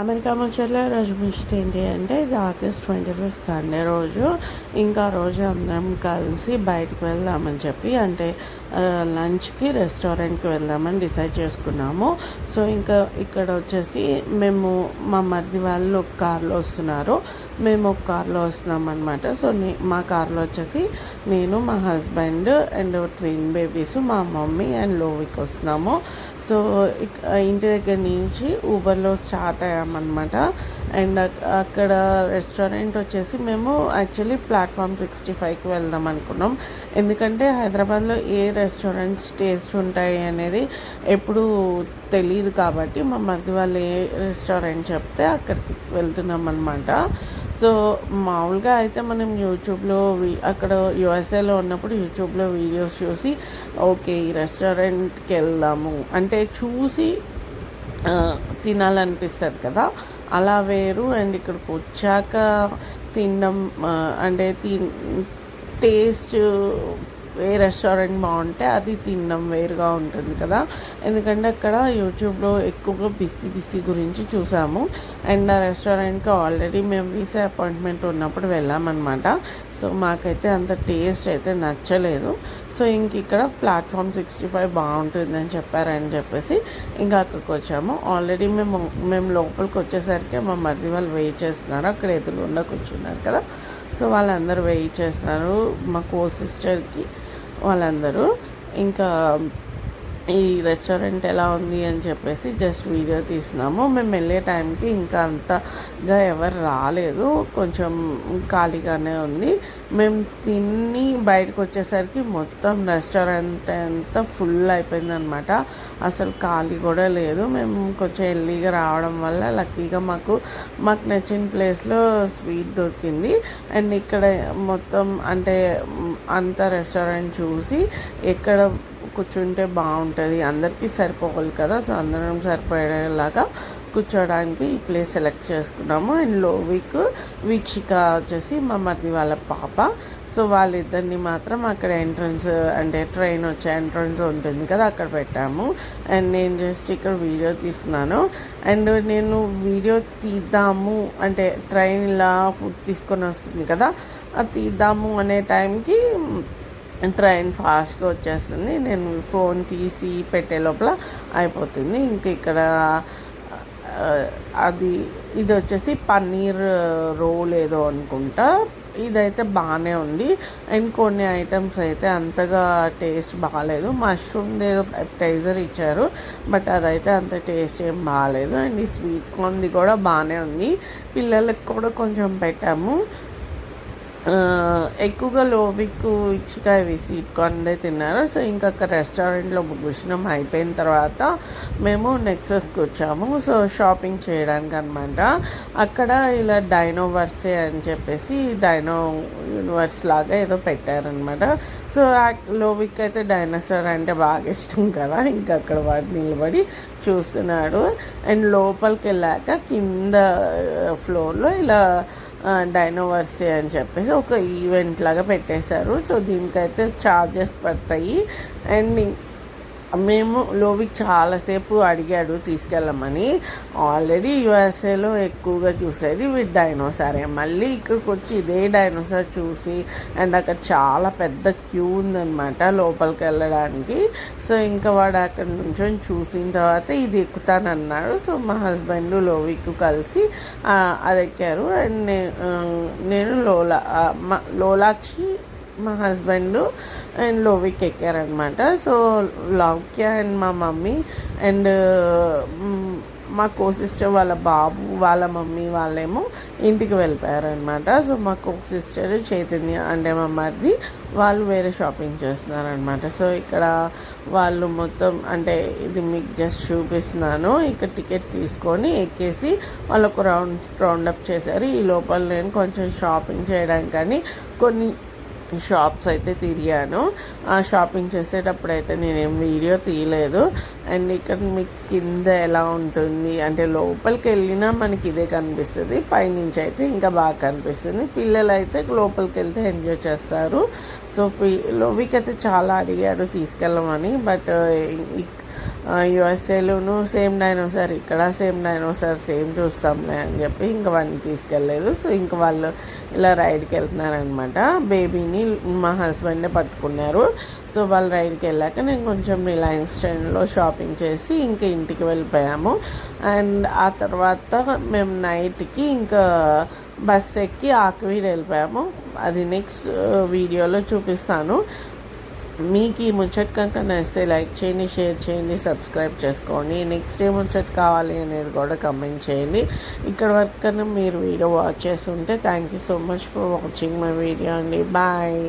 America మధ్యలో రోజు Mist ఏంటి అంటే ఇది ఆగస్ట్ ట్వంటీ ఫిఫ్త్ సండే రోజు. ఇంకా రోజు అందరం కలిసి బయటకు వెళ్దామని చెప్పి అంటే లంచ్కి రెస్టారెంట్కి వెళ్దామని డిసైడ్ చేసుకున్నాము. సో ఇంకా ఇక్కడ వచ్చేసి మేము మా మరిది వాళ్ళు ఒక కార్లో వస్తున్నారు. మేము ఒక కార్లో వస్తున్నాం అనమాట సో నే మా కార్లో వచ్చేసి నేను మా హస్బెండ్ అండ్ ట్విన్ బేబీస్ మా మమ్మీ అండ్ లోవికి వస్తున్నాము. సో ఇంటి దగ్గర నుంచి ఊబర్లో స్టార్ట్ అయ్యామన్నమాట. అండ్ అక్కడ రెస్టారెంట్ వచ్చేసి మేము యాక్చువల్లీ ప్లాట్ఫామ్ సిక్స్టీ ఫైవ్కి వెళ్దాం అనుకున్నాం. ఎందుకంటే హైదరాబాద్లో ఏ రెస్టారెంట్స్ టేస్ట్ ఉంటాయి అనేది ఎప్పుడు తెలియదు కాబట్టి మా మరిది వాళ్ళు ఏ రెస్టారెంట్ చెప్తే అక్కడికి వెళ్తున్నాం అనమాట సో మామూలుగా అయితే మనం యూట్యూబ్లో అక్కడ యుఎస్ఏలో ఉన్నప్పుడు యూట్యూబ్లో వీడియోస్ చూసి ఓకే ఈ రెస్టారెంట్కి వెళ్దాము అంటే చూసి తినాలనిపిస్తుంది కదా? అలా వేరు. అండ్ ఇక్కడికి వచ్చాక తినడం అంటే తి టేస్ట్ ఏ రెస్టారెంట్ బాగుంటే అది తినడం వేరుగా ఉంటుంది కదా. ఎందుకంటే అక్కడ యూట్యూబ్లో ఎక్కువగా బిసి బిస్సీ గురించి చూసాము. అండ్ ఆ రెస్టారెంట్కి ఆల్రెడీ మేము వీసా అపాయింట్మెంట్ ఉన్నప్పుడు వెళ్ళామన్నమాట. సో మాకైతే అంత టేస్ట్ అయితే నచ్చలేదు. సో ఇంక ఇక్కడ ప్లాట్ఫామ్ సిక్స్టీ ఫైవ్ బాగుంటుందని చెప్పారని చెప్పేసి ఇంకా అక్కడికి వచ్చాము. ఆల్రెడీ మేము మేము లోపలికి వచ్చేసరికి మా మరిది వాళ్ళు వెయిట్ చేస్తున్నారు. అక్కడ ఎదురుగుండా కూర్చున్నారు కదా. సో వాళ్ళందరూ వెయిట్ చేస్తున్నారు మా కో సిస్టర్కి వాళ్ళందరూ. ఇంకా ఈ రెస్టారెంట్ ఎలా ఉంది అని చెప్పేసి జస్ట్ వీడియో తీసినాము. మేము వెళ్ళే టైంకి ఇంకా అంతగా ఎవరు రాలేదు. కొంచెం ఖాళీగానే ఉంది. మేము తిని బయటకు వచ్చేసరికి మొత్తం రెస్టారెంట్ అంతా ఫుల్ అయిపోయిందనమాట అసలు ఖాళీ కూడా లేదు. మేము కొంచెం ఎర్లీగా రావడం వల్ల లక్కీగా మాకు మాకు నచ్చిన ప్లేస్లో స్వీట్ దొరికింది. అండ్ ఇక్కడ మొత్తం అంటే అంత రెస్టారెంట్ చూసి ఎక్కడ కూర్చుంటే బాగుంటుంది. అందరికీ సరిపోవాలి కదా. సో అందరం సరిపోయేలాగా కూర్చోడానికి ఈ ప్లేస్ సెలెక్ట్ చేసుకున్నాము. అండ్లో వీక్ వీక్షిక వచ్చేసి మా మరిది వాళ్ళ పాప. సో వాళ్ళిద్దరిని మాత్రం అక్కడ ఎంట్రన్స్ అంటే ట్రైన్ వచ్చే ఎంట్రన్స్ ఉంటుంది కదా అక్కడ పెట్టాము. అండ్ నేను జస్ట్ ఇక్కడ వీడియో తీస్తున్నాను. అండ్ నేను వీడియో తీద్దాము అంటే ట్రైన్ ఇలా ఫుడ్ తీసుకొని వస్తుంది కదా అది తీద్దాము అనే టైంకి ట్రైన్ ఫాస్ట్గా వచ్చేస్తుంది. నేను ఫోన్ తీసి పెట్టే లోపల అయిపోతుంది. ఇంకా ఇక్కడ అది ఇది వచ్చేసి పన్నీర్ రోల్ ఏదో అనుకుంటా. ఇదైతే బాగానే ఉంది. అండ్ కొన్ని ఐటమ్స్ అయితే అంతగా టేస్ట్ బాగాలేదు మష్రూమ్ ఏదో టైజర్ ఇచ్చారు. బట్ అదైతే అంత టేస్ట్ ఏం బాగాలేదు అండ్ ఈ స్వీట్ కార్న్ది కూడా బాగానే ఉంది. పిల్లలకు కూడా కొంచెం పెట్టాము. ఎక్కువగా లోవిక్కు ఇచ్చికాయ వేసి ఇటుకొండే తిన్నారు. సో ఇంకా అక్కడ రెస్టారెంట్లో భోజనం అయిపోయిన తర్వాత మేము నెక్సస్కి వచ్చాము. సో షాపింగ్ చేయడానికి అనమాట అక్కడ ఇలా డైనో వర్సే అని చెప్పేసి డైనో యూనివర్స్ లాగా ఏదో పెట్టారనమాట. సో లోవిక్ అయితే డైనోసార్ అంటే బాగా ఇష్టం కదా. ఇంకా అక్కడ వాడు నిలబడి చూస్తున్నాడు. అండ్ లోపలికి వెళ్ళాక కింద ఫ్లోర్లో ఇలా డైనోవర్సీ అని చెప్పేసి ఒక ఈవెంట్ లాగా పెట్టేశారు. సో దీనికైతే ఛార్జెస్ పడతాయి. అండ్ మేము లోవిక్ చాలాసేపు అడిగాడు తీసుకెళ్ళమని. ఆల్రెడీ యుఎస్ఏలో ఎక్కువగా చూసేది విత్ డైనోసారే మళ్ళీ ఇక్కడికి వచ్చి ఇదే డైనోసార్ చూసి అండ్ అక్కడ చాలా పెద్ద క్యూ ఉందనమాట లోపలికి వెళ్ళడానికి సో ఇంకా వాడు అక్కడ నుంచి చూసిన తర్వాత ఇది ఎక్కుతానన్నాడు. సో మా హస్బెండ్ లోవిక్ కలిసి అది ఎక్కారు అండ్ నేను లోలా మా లోలాక్షి మా హస్బెండ్ అండ్ లోవిక్ ఎక్కారనమాట సో లవ్క్య అండ్ మా మమ్మీ అండ్ mm, మా కో సిస్టర్ వాళ్ళ బాబు వాళ్ళ మమ్మీ వాళ్ళేమో ఇంటికి వెళ్ళిపోయారనమాట సో మా కో సిస్టర్ చైతన్య అంటే మా మరిది వాళ్ళు వేరే షాపింగ్ చేస్తున్నారనమాట సో ఇక్కడ వాళ్ళు మొత్తం అంటే ఇది మీకు జస్ట్ చూపిస్తున్నాను. ఇక్కడ టికెట్ తీసుకొని ఎక్కేసి వాళ్ళు ఒక రౌండ్ రౌండప్ చేశారు. ఈ లోపల నేను కొంచెం షాపింగ్ చేయడానికి కానీ కొన్ని షాప్స్ అయితే తిరిగాను. ఆ షాపింగ్ చేసేటప్పుడు అయితే నేనేం వీడియో తీయలేదు. అండ్ ఇక్కడ మీకు కింద ఎలా ఉంటుంది అంటే లోపలికి వెళ్ళినా మనకి ఇదే కనిపిస్తుంది. పైనుంచి అయితే ఇంకా బాగా కనిపిస్తుంది. పిల్లలు అయితే లోపలికి వెళ్తే ఎంజాయ్ చేస్తారు. సో లోవికి అయితే చాలా అడిగాడు తీసుకెళ్ళమని. బట్ యుఎస్ఏలోను సేమ్ డైనోసార్ ఇక్కడ సేమ్ డైనోసార్ సేమ్ చూస్తాంలే అని చెప్పి ఇంకా వాడిని తీసుకెళ్ళలేదు. సో ఇంకా వాళ్ళు ఇలా రైడ్కి వెళ్తున్నారనమాట. బేబీని మా హస్బెండే పట్టుకున్నారు. సో వాళ్ళు రైడ్కి వెళ్ళాక నేను కొంచెం రిలయన్స్ ట్రెండ్లో షాపింగ్ చేసి ఇంకా ఇంటికి వెళ్ళిపోయాము. అండ్ ఆ తర్వాత మేము నైట్కి ఇంకా బస్ ఎక్కి ఆకువీడు వెళ్ళిపోయాము. అది నెక్స్ట్ వీడియోలో చూపిస్తాను. మీకు ఈ ముచ్చట్ కనుక నచ్చితే లైక్ చేయండి షేర్ చేయండి సబ్స్క్రైబ్ చేసుకోండి. నెక్స్ట్ ఏ ముచ్చట్ కావాలి అనేది కూడా కమెంట్ చేయండి. ఇక్కడ వరకు మీరు వీడియో వాచ్ చేస్తుంటే thank you so much for watching my video అండి. బాయ్.